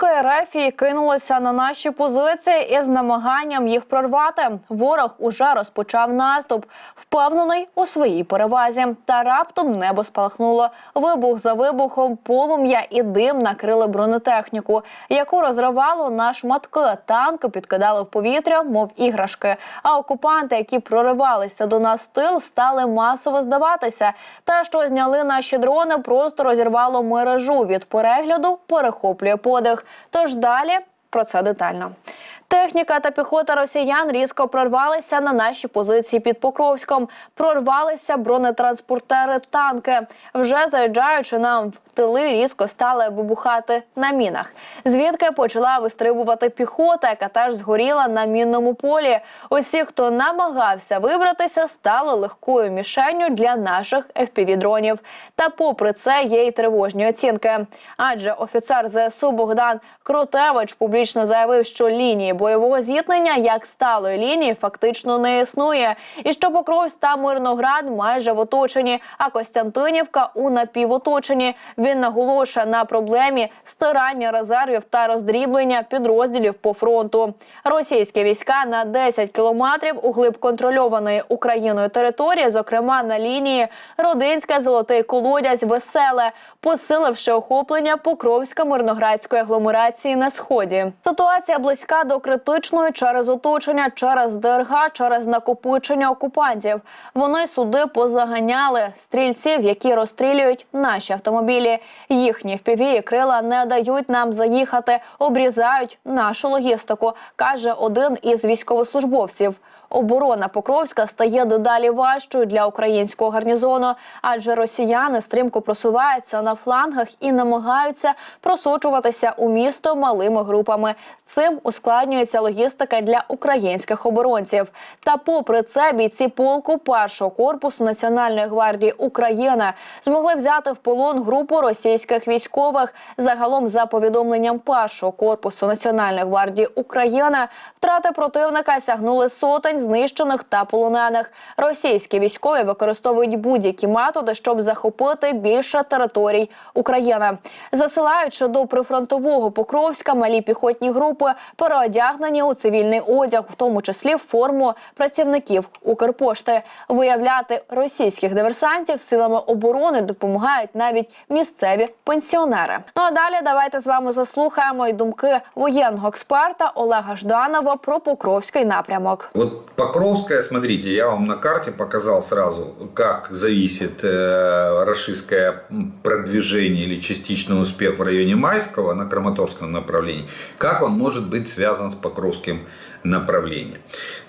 Танки Рефії кинулися на наші позиції із намаганням їх прорвати. Ворог уже розпочав наступ, впевнений у своїй перевазі. Та раптом небо спалахнуло. Вибух за вибухом, полум'я і дим накрили бронетехніку, яку розривало на шматки. Танки підкидали в повітря, мов іграшки. А окупанти, які проривалися до нас тил, стали масово здаватися. Те, що зняли наші дрони, просто розірвало мережу від перегляду, перехоплює подих. Тож далі про це детально. Техніка та піхота росіян різко прорвалися на наші позиції під Покровськом. Прорвалися бронетранспортери танки. Вже заїжджаючи нам в тили, різко стали вибухати на мінах. Звідки почала вистрибувати піхота, яка теж згоріла на мінному полі. Усі, хто намагався вибратися, стали легкою мішенню для наших FPV-дронів. Та попри це є й тривожні оцінки. Адже офіцер ЗСУ Богдан Кротевич публічно заявив, що лінії бойового зіткнення як сталої лінії фактично не існує, і що Покровськ та Мирноград майже в оточенні, а Костянтинівка у напівоточенні. Він наголошує на проблемі стирання резервів та роздріблення підрозділів по фронту. Російські війська на 10 кілометрів глиб контрольованої Україною території, зокрема на лінії Родинська, Золотий Колодязь, Веселе, посиливши охоплення Покровська-Мирноградської агломерації на сході. Ситуація близька до критичної через оточення, через ДРГ, через накопичення окупантів. Вони суди позаганяли стрільців, які розстрілюють наші автомобілі. Їхні впіві крила не дають нам заїхати, обрізають нашу логістику, каже один із військовослужбовців. Оборона Покровська стає дедалі важчою для українського гарнізону, адже росіяни стрімко просуваються на флангах і намагаються просочуватися у місто малими групами. Цим ускладнюється логістика для українських оборонців. Та, попри це, бійці полку першого корпусу Національної гвардії України змогли взяти в полон групу російських військових. Загалом, за повідомленням першого корпусу Національної гвардії України, втрати противника сягнули сотень знищених та полонених. Російські військові використовують будь-які методи, щоб захопити більше територій України, засилаючи до прифронтового Покровська малі піхотні групи, переодягнені у цивільний одяг, в тому числі в форму працівників Укрпошти. Виявляти російських диверсантів силами оборони допомагають навіть місцеві пенсіонери. Ну а далі давайте з вами заслухаємо й думки воєнного експерта Олега Жданова про Покровський напрямок. Вот Покровская, смотрите, я вам на карте показал сразу, как зависит э, российское продвижение или частичный успех в районе Майского на Краматорском направлении, как он может быть связан с Покровским направлением.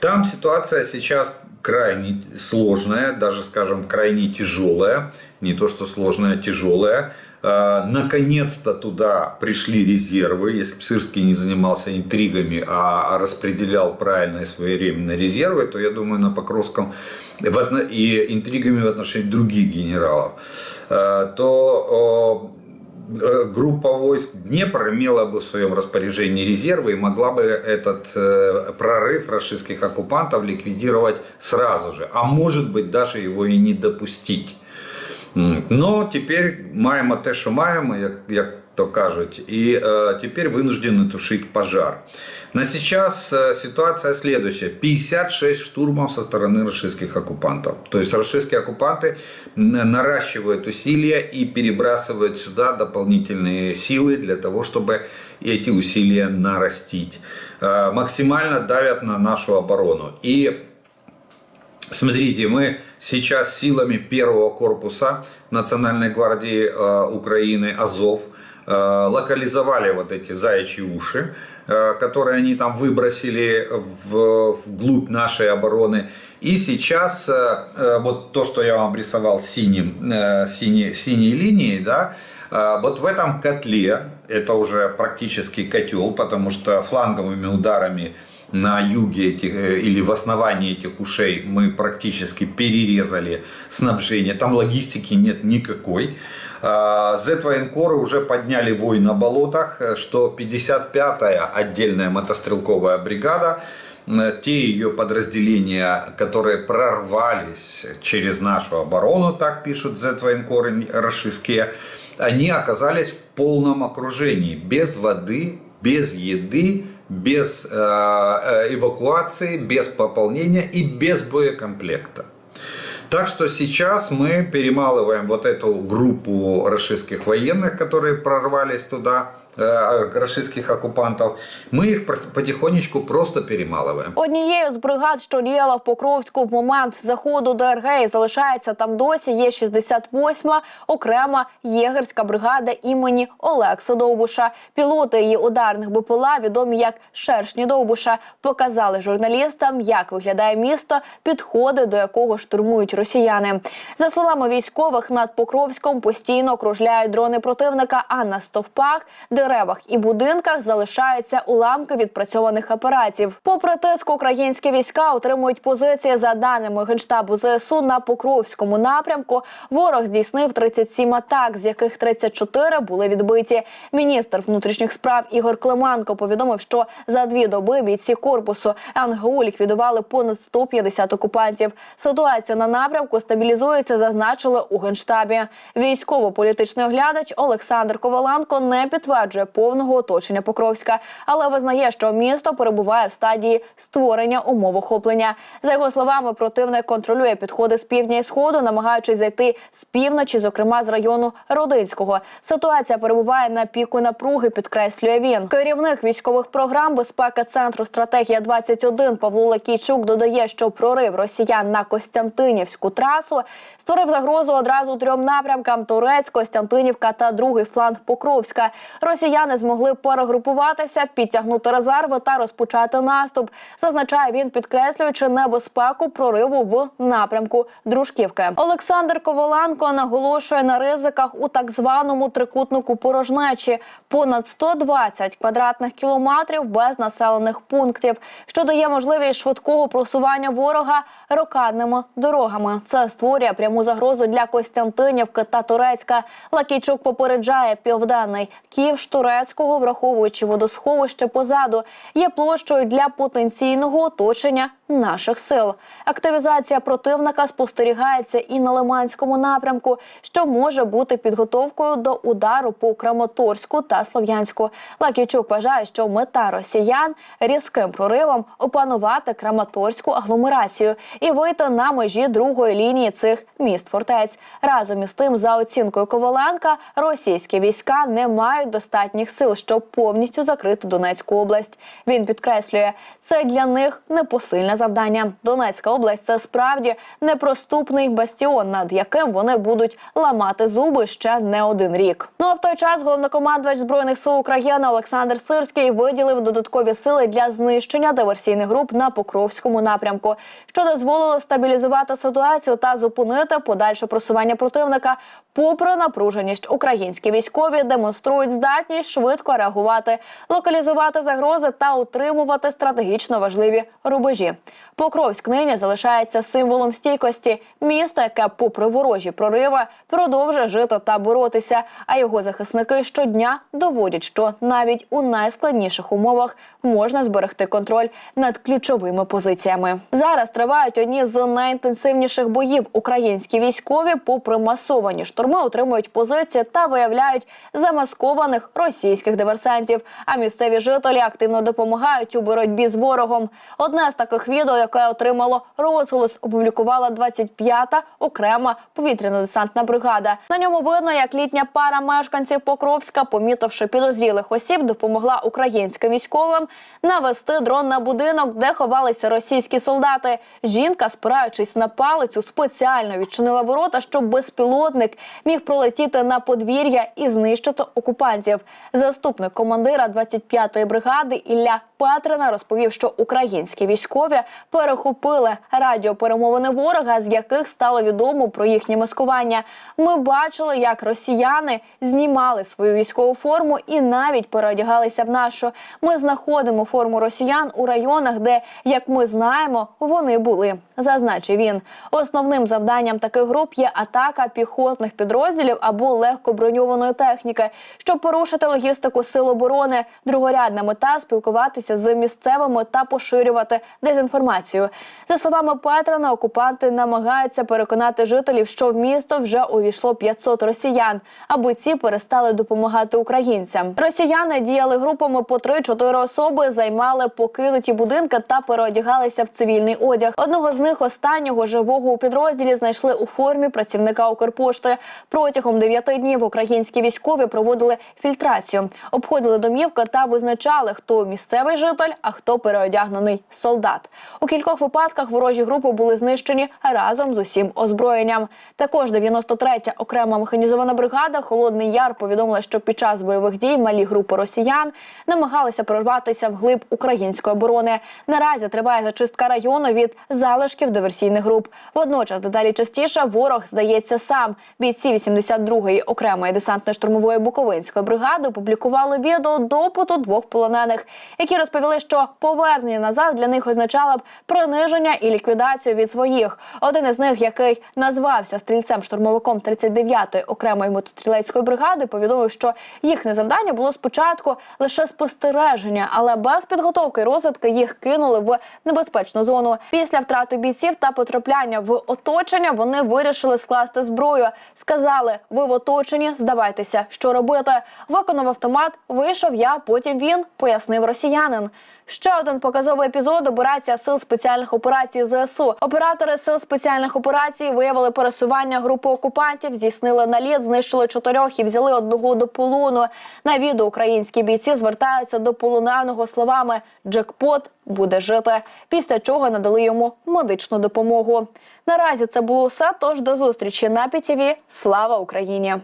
Там ситуация сейчас крайне сложная, даже, скажем, крайне тяжелая. Не то, что сложная, а тяжелая. Э, Наконец-то туда пришли резервы. Если бы Сырский не занимался интригами, а распределял правильно и своевременно резервы, то, я думаю, на Покровском и интригами в отношении других генералов, э, то группа войск Днепр имела бы в своем распоряжении резервы и могла бы этот э, прорыв российских оккупантов ликвидировать сразу же, а может быть даже его и не допустить. Но тепер маємо те, що маємо, як, як то кажуть, і е, тепер вынуждены тушить пожар. На сейчас э, ситуация следующая. 56 штурмов со стороны российских оккупантов. То есть российские оккупанты наращивают усилия и перебрасывают сюда дополнительные силы для того, чтобы эти усилия нарастить. Э, Максимально давят на нашу оборону. И Смотрите, мы сейчас силами первого корпуса Национальной гвардии э, Украины Азов э, локализовали вот эти заячьи уши, э, которые они там выбросили в, вглубь нашей обороны. И сейчас э, э, вот то, что я вам обрисовал синим, э, синей, синей линией, да, э, вот в этом котле, это уже практически котел, потому что фланговыми ударами на юге этих, э, или в основании этих ушей мы практически перерезали снабжение. Там логистики нет никакой. А, Z-военкоры уже подняли вой на болотах, что 55-я отдельная мотострелковая бригада э, те ее подразделения, которые прорвались через нашу оборону, так пишут Z-военкоры российские, они оказались в полном окружении, без воды, без еды, без э, э, эвакуации, без пополнения и без боекомплекта. Так что сейчас мы перемалываем вот эту группу российских военных, которые прорвались туда, э, российских оккупантов. Мы их про- потихонечку просто перемалываем. Однією з бригад, що діяла в Покровську в момент заходу ДРГ і залишається там досі, є 68-ма окрема єгерська бригада імені Олекса Довбуша. Пілоти її ударних БПЛА, відомі як шершні Довбуша, показали журналістам, як виглядає місто, підходи до якого штурмують росіяни. За словами військових, над Покровськом постійно кружляють дрони противника, а на стовпах, деревах і будинках залишаються уламки відпрацьованих апаратів. Попри тиск, українські війська отримують позиції за даними генштабу ЗСУ на Покровському напрямку. Ворог здійснив 37 атак, з яких 34 були відбиті. Міністр внутрішніх справ Ігор Клименко повідомив, що за дві доби бійці корпусу НГУ ліквідували понад 150 окупантів. Ситуація на напрямку стабілізується, зазначили у генштабі. Військово-політичний оглядач Олександр Коваленко не підтверджує повного оточення Покровська, але визнає, що місто перебуває в стадії створення умов охоплення. За його словами, противник контролює підходи з півдня і сходу, намагаючись зайти з півночі, зокрема з району Родинського. Ситуація перебуває на піку напруги, підкреслює він. Керівник військових програм безпеки центру стратегія 21 Павло Лакійчук додає, що прорив росіян на Костянтинівську трасу створив загрозу одразу трьом напрямкам: Турець, Костянтинівка та другий фланг Покровська. Росіяни змогли перегрупуватися, підтягнути резерви та розпочати наступ. Зазначає він, підкреслюючи небезпеку прориву в напрямку Дружківки. Олександр Коваленко наголошує на ризиках у так званому трикутнику порожнечі понад 120 квадратних кілометрів без населених пунктів, що дає можливість швидкого просування ворога рокадними дорогами. Це створює пряму загрозу для Костянтинівки та Турецька. Лакійчук попереджає південний Київ Турецького, враховуючи водосховище позаду, є площою для потенційного оточення наших сил. Активізація противника спостерігається і на Лиманському напрямку, що може бути підготовкою до удару по Краматорську та Слов'янську. Лакійчук вважає, що мета росіян різким проривом опанувати Краматорську агломерацію і вийти на межі другої лінії цих міст фортець. Разом із тим, за оцінкою Коваленка, російські війська не мають достатніх сил, щоб повністю закрити Донецьку область. Він підкреслює, це для них непосильне завдання. Донецька область це справді непроступний бастіон, над яким вони будуть ламати зуби ще не один рік. Ну а в той час головнокомандувач збройних сил України Олександр Сирський виділив додаткові сили для знищення диверсійних груп на Покровському напрямку, що дозволило стабілізувати ситуацію та зупинити подальше просування противника. Попри напруженість, українські військові демонструють здатність швидко реагувати, локалізувати загрози та утримувати стратегічно важливі рубежі. Покровськ нині залишається символом стійкості, місто, яке, попри ворожі прориви, продовжує жити та боротися. А його захисники щодня доводять, що навіть у найскладніших умовах можна зберегти контроль над ключовими позиціями. Зараз тривають одні з найінтенсивніших боїв. Українські військові, попри масовані штурми, отримують позиції та виявляють замаскованих російських диверсантів. А місцеві жителі активно допомагають у боротьбі з ворогом. Одне з таких відео, яке отримало розголос, опублікувала 25-та окрема повітряно-десантна бригада. На ньому видно, як літня пара мешканців Покровська, помітивши підозрілих осіб, допомогла українським військовим навести дрон на будинок, де ховалися російські солдати. Жінка, спираючись на палицю, спеціально відчинила ворота, щоб безпілотник міг пролетіти на подвір'я і знищити окупантів. Заступник командира 25-ї бригади Ілля Петрина розповів, що українські військові перехопили радіоперемовини ворога, з яких стало відомо про їхнє маскування. Ми бачили, як росіяни знімали свою військову форму і навіть переодягалися в нашу. Ми знаходимо форму росіян у районах, де, як ми знаємо, вони були. Зазначив він. Основним завданням таких груп є атака піхотних спецпідрозділів або легко броньованої техніки. Щоб порушити логістику сил оборони, другорядна мета спілкуватися з місцевими та поширювати дезінформацію. За словами Петрана, окупанти намагаються переконати жителів, що в місто вже увійшло 500 росіян, аби ці перестали допомагати українцям. Росіяни діяли групами по 3-4 особи, займали покинуті будинки та переодягалися в цивільний одяг. Одного з них останнього живого у підрозділі знайшли у формі працівника Укрпошти. Протягом 9 днів українські військові проводили фільтрацію, обходили домівки та визначали, хто місцевий житель, а хто переодягнений солдат. Кількох випадках ворожі групи були знищені разом з усім озброєнням. Також 93-я окрема механізована бригада Холодний Яр повідомила, що під час бойових дій малі групи росіян намагалися прорватися вглиб української оборони. Наразі триває зачистка району від залишків диверсійних груп. Водночас дедалі частіше ворог здається сам. Бійці 82-ї окремої десантно-штурмової буковинської бригади опублікували відео допиту двох полонених, які розповіли, що повернення назад для них означало б приниження і ліквідацію від своїх. Один із них, який назвався стрільцем-штурмовиком 39-ї окремої мотострілецької бригади, повідомив, що їхнє завдання було спочатку лише спостереження, але без підготовки і розвитки їх кинули в небезпечну зону. Після втрати бійців та потрапляння в оточення вони вирішили скласти зброю. Сказали: ви в оточенні, здавайтеся, що робити. Виконав автомат, вийшов я, потім він, пояснив росіянин. Ще один показовий епізод операція сил спеціальних операцій ЗСУ. Оператори сил спеціальних операцій виявили пересування групи окупантів, здійснили наліт, знищили чотирьох і взяли одного до полону. На відео українські бійці звертаються до полоненого словами «Джекпот буде жити. Після чого надали йому медичну допомогу. Наразі це було все. Тож до зустрічі на ПІТІВІ. Слава Україні!